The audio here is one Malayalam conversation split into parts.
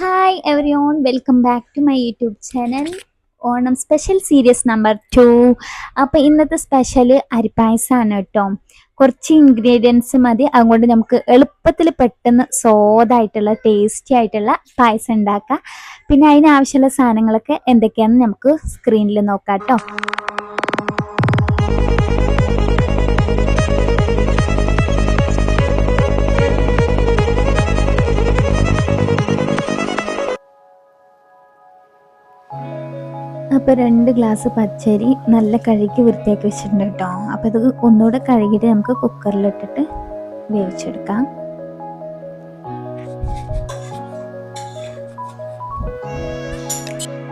Hi everyone welcome back to my YouTube channel Onam special series number two അപ്പോൾ ഇന്നത്തെ സ്പെഷ്യൽ അരിപ്പായസമാണ് കേട്ടോ. കുറച്ച് ഇൻഗ്രീഡിയൻസ് മതി. അതുകൊണ്ട് നമുക്ക് എളുപ്പത്തിൽ പെട്ടെന്ന് സോതായിട്ടുള്ള ടേസ്റ്റി ആയിട്ടുള്ള പായസം ഉണ്ടാക്കാം. പിന്നെ അതിനാവശ്യമുള്ള സാധനങ്ങളൊക്കെ എന്തൊക്കെയാണെന്ന് നമുക്ക് സ്ക്രീനിൽ നോക്കാം കേട്ടോ. അപ്പോൾ രണ്ട് ഗ്ലാസ് പച്ചരി നല്ല കഴുകി വൃത്തിയാക്കി വെച്ചിട്ടുണ്ട് കേട്ടോ. അപ്പോൾ ഇത് ഒന്നുകൂടെ കഴുകിയിട്ട് നമുക്ക് കുക്കറിലിട്ടിട്ട് വേവിച്ചെടുക്കാം.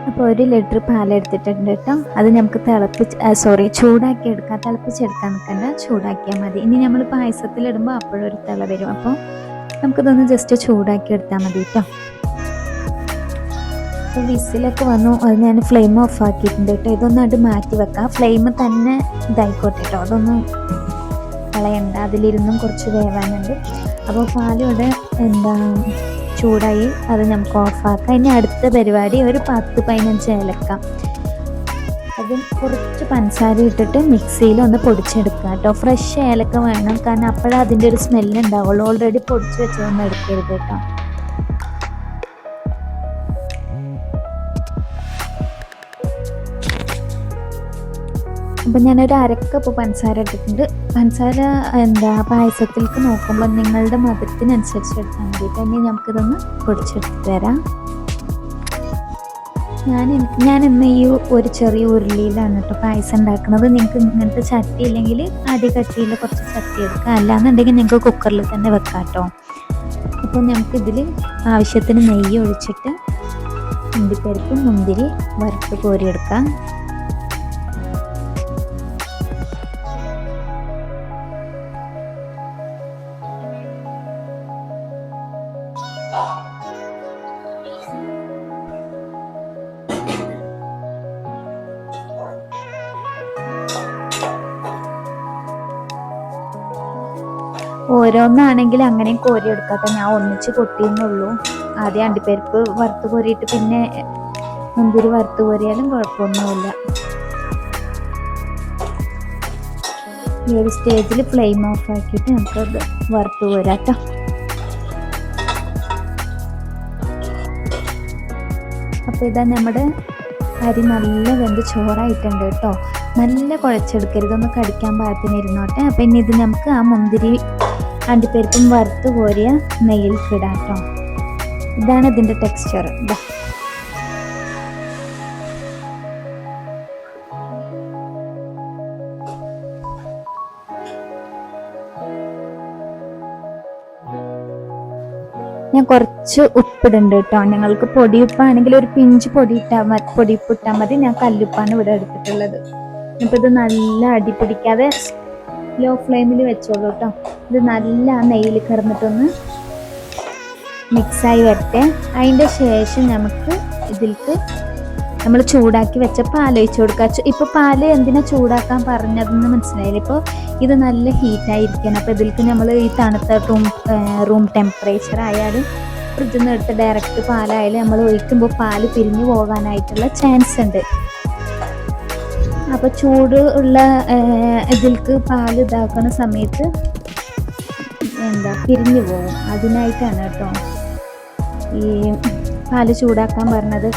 അപ്പോൾ ഒരു ലിറ്റർ പാലെടുത്തിട്ടുണ്ട് കേട്ടോ. അത് നമുക്ക് തിളപ്പിച്ച് സോറി ചൂടാക്കി എടുക്കാം. തിളപ്പിച്ചെടുക്കാൻ നിൽക്കണ്ട ചൂടാക്കിയാൽ മതി. ഇനി നമ്മൾ പായസത്തിലിടുമ്പോൾ അപ്പോഴൊരു തിള വരും. അപ്പോൾ നമുക്കിതൊന്ന് ജസ്റ്റ് ചൂടാക്കി എടുത്താൽ മതി കേട്ടോ. അപ്പോൾ വിസിലൊക്കെ വന്നു. അത് ഞാൻ ഫ്ലെയിം ഓഫ് ആക്കിയിട്ടുണ്ട് കേട്ടോ. ഇതൊന്നും അത് മാറ്റി വെക്കാം. ഫ്ലെയിം തന്നെ ഇതായിക്കോട്ടെ കേട്ടോ. അതൊന്നും കളയണ്ട. അതിലിരുന്നും കുറച്ച് വേവാനുണ്ട്. അപ്പോൾ പാലോടെ എന്താ ചൂടായി. അത് നമുക്ക് ഓഫാക്കാം ഇനി അടുത്ത പരിപാടി ഒരു പത്ത് പതിനഞ്ച് ഏലക്ക. അത് കുറച്ച് പഞ്ചസാര ഇട്ടിട്ട് മിക്സിയിൽ ഒന്ന് പൊടിച്ചെടുക്കുക കേട്ടോ. ഫ്രഷ് ഏലക്ക വേണം. കാരണം അപ്പോഴേ അതിന്റെ ഒരു സ്മെല്ല് ഉണ്ടാവുള്ളൂ. ഓൾറെഡി പൊടിച്ച് വെച്ചതൊന്നും എടുക്കരുത് കേട്ടോ. അപ്പം ഞാനൊരു അരക്കപ്പ് പഞ്ചസാര ഇട്ടിട്ടുണ്ട് പഞ്ചസാര എന്താ പായസത്തിലേക്ക് നോക്കുമ്പോൾ നിങ്ങളുടെ മധുരത്തിനനുസരിച്ച് എടുത്താൽ മതി. ഇനി നമുക്കിതൊന്ന് പൊടിച്ചെടുത്ത് തരാം ഞാൻ ഞാൻ ഇന്ന് ഈ ഒരു ചെറിയ ഉരുളിയിലാണ് കേട്ടോ പായസം ഉണ്ടാക്കുന്നത്. നിങ്ങൾക്ക് ഇങ്ങനത്തെ ചട്ടി ഇല്ലെങ്കിൽ അടി കട്ടിയിൽ കുറച്ച് ചട്ടി എടുക്കുക. അല്ലാന്നുണ്ടെങ്കിൽ നിങ്ങൾക്ക് കുക്കറിൽ തന്നെ വെക്കാം കേട്ടോ. അപ്പോൾ നമുക്കിതിൽ ആവശ്യത്തിന് നെയ്യ് ഒഴിച്ചിട്ട് മുന്തിരിപ്പരിപ്പും മുന്തിരി വറുത്ത് കോരിയെടുക്കാം. ഓരോന്നാണെങ്കിൽ അങ്ങനെ കോരിയെടുക്കാത്ത ഞാൻ ഒന്നിച്ച് കൊട്ടിയെന്നുള്ളൂ. ആദ്യം അണ്ടിപ്പരിപ്പ് വറുത്ത് കോരിയിട്ട് പിന്നെ മുന്തിരി വറുത്ത് കോരിയാലും കുഴപ്പമൊന്നുമില്ല. ഈ ഒരു സ്റ്റേജിൽ ഫ്ലെയിം ഓഫ് ആക്കിയിട്ട് നമുക്കത് വറുത്ത് കോരാട്ടോ. അപ്പോൾ ഇതാ നമ്മുടെ അരി നല്ല വെന്ത് ചോറായിട്ടുണ്ട് കേട്ടോ. നല്ല കുഴച്ചെടുക്കരുത്. ഒന്ന് കടിക്കാൻ പാകത്തിന് ഇരുന്നോട്ടെ. അപ്പം ഇനി ഇത് നമുക്ക് ആ മുന്തിരി അണ്ടിപ്പരിപ്പും വറുത്ത് കോരിയ നെയ്യിൽ ഇടാം കേട്ടോ ഇതാണ് ഇതിന്റെ ടെക്സ്ചർ ഞാൻ കുറച്ച് ഉപ്പിടുന്നുണ്ട് കേട്ടോ. ഞങ്ങൾക്ക് പൊടിയുപ്പാണെങ്കിൽ ഒരു പിഞ്ച് പൊടി ഇട്ടാൽ മതി പൊടിയുപ്പ് ഇട്ടാൽ മതി. ഞാൻ കല്ലുപ്പാണ് ഇവിടെ എടുത്തിട്ടുള്ളത്. ഇപ്പം ഇത് നല്ല അടി പിടിക്കാതെ ലോ ഫ്ലെയിമിൽ വെച്ചോളൂ കേട്ടോ ഇത് നല്ല നെയ്യിൽ കിടന്നിട്ടൊന്ന് മിക്സായി വരട്ടെ. അതിന്റെ ശേഷം നമുക്ക് ഇതിലേക്ക് നമ്മൾ ചൂടാക്കി വെച്ച പാൽ ഒഴിച്ച് കൊടുക്കുക ഇപ്പോൾ പാൽ എന്തിനാ ചൂടാക്കാൻ പറഞ്ഞതെന്ന് മനസ്സിലായില്ല. ഇപ്പോൾ ഇത് നല്ല ഹീറ്റായിരിക്കണം അപ്പോൾ ഇതിലേക്ക് നമ്മൾ ഈ തണുത്ത റൂം റൂം ടെമ്പറേച്ചർ ആയാലും ഫ്രിഡ്ജിൽ നിന്ന് എടുത്ത് ഡയറക്റ്റ് പാലായാലും നമ്മൾ ഒഴിക്കുമ്പോൾ പാൽ പിരിഞ്ഞു പോകാനായിട്ടുള്ള ചാൻസ് ഉണ്ട്. അപ്പോൾ ചൂട് ഉള്ള ഇതിൽക്ക് പാൽ ഇതാക്കുന്ന സമയത്ത് എന്താ പിരിഞ്ഞു പോകും. അതിനായിട്ടാണ് കേട്ടോ ഈ പാൽ ചൂടാക്കാൻ പറഞ്ഞത്.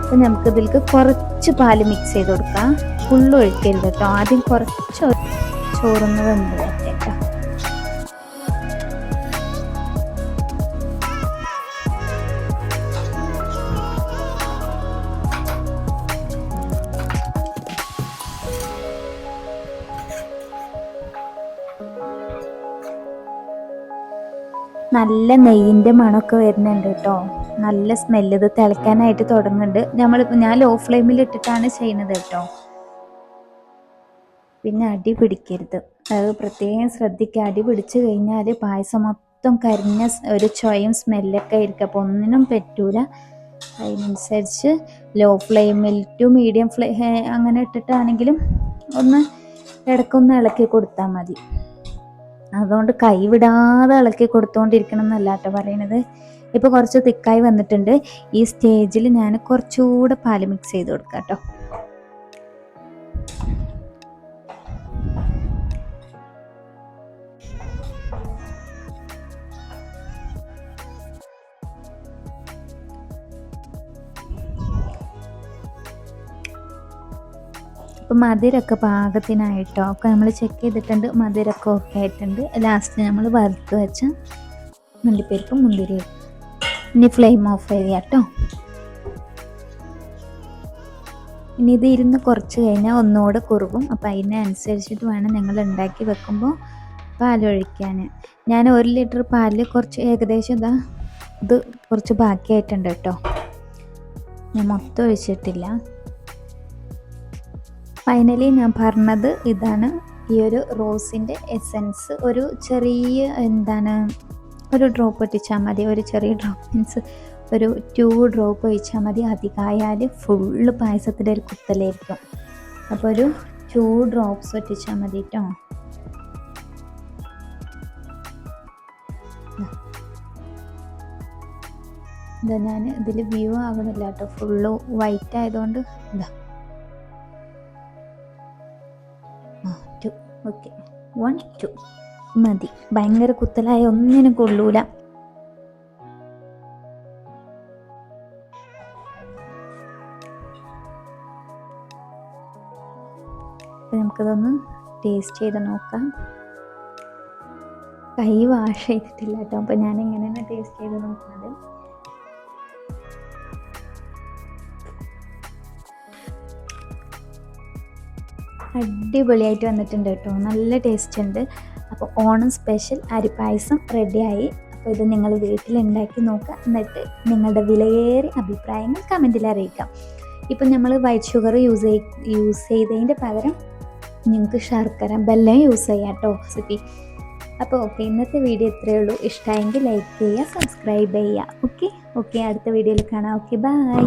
അപ്പം നമുക്ക് ഇതിലേക്ക് കുറച്ച് പാൽ മിക്സ് ചെയ്ത് കൊടുക്കാം. ഫുള്ള് ഒഴിക്കരുത് കേട്ടോ. ആദ്യം കുറച്ച് ചോറുന്ന് നല്ല നെയ്യിന്റെ മണമൊക്കെ വരുന്നുണ്ട് കേട്ടോ. നല്ല സ്മെല്ല് ഇത് തിളയ്ക്കാനായിട്ട് തുടങ്ങുന്നുണ്ട്. നമ്മളിപ്പോൾ ഞാൻ ലോ ഫ്ലെയിമിൽ ഇട്ടിട്ടാണ് ചെയ്യുന്നത് കേട്ടോ. പിന്നെ അടി പിടിക്കരുത്. അത് പ്രത്യേകം ശ്രദ്ധിക്കുക. അടി പിടിച്ചു കഴിഞ്ഞാൽ പായസം മൊത്തം കരിഞ്ഞ ഒരു ചൊയും സ്മെല്ലൊക്കെ ആയിരിക്കും. അപ്പോൾ ഒന്നിനും പറ്റൂല. അതിനനുസരിച്ച് ലോ ഫ്ലെയിമിൽ ടു മീഡിയം ഫ്ലേ അങ്ങനെ ഇട്ടിട്ടാണെങ്കിലും ഒന്ന് ഇടയ്ക്കൊന്ന് ഇളക്കി കൊടുത്താൽ മതി. അതുകൊണ്ട് കൈവിടാതെ ഇളക്കി കൊടുത്തുകൊണ്ടിരിക്കണം എന്നല്ല കേട്ടോ പറയണത്. ഇപ്പോൾ കുറച്ച് തിക്കായി വന്നിട്ടുണ്ട്. ഈ സ്റ്റേജിൽ ഞാൻ കുറച്ചുകൂടെ പാൽ മിക്സ് ചെയ്ത് കൊടുക്കാം കേട്ടോ അപ്പോൾ മധുരമൊക്കെ പാകത്തിനായിട്ടോ? ഒക്കെ നമ്മൾ ചെക്ക് ചെയ്തിട്ടുണ്ട്. മധുരമൊക്കെ ഓക്കെ ആയിട്ടുണ്ട്. ലാസ്റ്റ് നമ്മൾ വറുത്ത് വെച്ച മല്ലിപ്പരിപ്പ് മുന്തിരി ഇനി ഫ്ലെയിം ഓഫ് ചെയ്യുക കേട്ടോ. ഇനി ഇത് ഇരുന്ന് കുറച്ച് കഴിഞ്ഞാൽ ഒന്നുകൂടെ കുറുകും. അപ്പോൾ അതിനനുസരിച്ചിട്ട് വേണം നിങ്ങൾ ഉണ്ടാക്കി വെക്കുമ്പോൾ പാലൊഴിക്കാൻ ഞാൻ ഒരു ലിറ്റർ പാലിൽ കുറച്ച് ഏകദേശം ഇതാ ഇത് കുറച്ച് ബാക്കിയായിട്ടുണ്ട് കേട്ടോ. ഞാൻ മൊത്തം ഒഴിച്ചിട്ടില്ല. ഫൈനലി ഞാൻ പറഞ്ഞത് ഇതാണ് ഈ ഒരു റോസിന്റെ എസൻസ്. ഒരു ചെറിയ എന്താണ് ഒരു ഡ്രോപ്പ് ഒറ്റിച്ചാൽ മതി. ഒരു ചെറിയ ഡ്രോപ്പ് മീൻസ് ഒരു ടു ഡ്രോപ്പ് ഒഴിച്ചാൽ മതി. അധികമായാൽ ഫുള്ള് പായസത്തിന്റെ ഒരു കുത്തലായിരിക്കും. അപ്പോൾ ഒരു ടു ഡ്രോപ്സ് ഒറ്റിച്ചാൽ മതി കേട്ടോ ഇതാ ഞാൻ ഇതിൽ വ്യൂ ആകുന്നില്ല കേട്ടോ ഫുള്ള് വൈറ്റ് ആയതുകൊണ്ട് ഇതാ ആ ടു ഓക്കെ വൺ ടു മതി. ഭയങ്കര കുത്തലായ ഒന്നിനും കൊള്ളൂല. നമുക്കിതൊന്ന് ടേസ്റ്റ് ചെയ്ത് നോക്കാം. കൈ വാഷ് ചെയ്തിട്ടില്ല കേട്ടോ. അപ്പോൾ ഞാൻ ഇങ്ങനെയാണ് ടേസ്റ്റ് ചെയ്ത് നോക്കുന്നത്. അടിപൊളിയായിട്ട് വന്നിട്ടുണ്ട് കേട്ടോ. നല്ല ടേസ്റ്റ് ഉണ്ട്. അപ്പോൾ ഓണം സ്പെഷ്യൽ അരിപ്പായസം റെഡിയായി അപ്പോൾ ഇത് നിങ്ങൾ വീട്ടിൽ ഉണ്ടാക്കി നോക്കുക. എന്നിട്ട് നിങ്ങളുടെ വിലയേറിയ അഭിപ്രായങ്ങൾ കമന്റിൽ അറിയിക്കാം. ഇപ്പം നമ്മൾ വൈറ്റ് ഷുഗർ യൂസ് ചെയ് യൂസ് ചെയ്തതിന്റെ പകരം നിങ്ങൾക്ക് ശർക്കര ബെല്ലം യൂസ് ചെയ്യാം കേട്ടോ റെസിപ്പി അപ്പോൾ ഓക്കെ ഇന്നത്തെ വീഡിയോ ഇത്രയേ ഉള്ളൂ. ഇഷ്ടമായെങ്കിൽ ലൈക്ക് ചെയ്യുക സബ്സ്ക്രൈബ് ചെയ്യുക. ഓക്കെ ഓക്കെ അടുത്ത വീഡിയോയിൽ കാണാം. Okay bye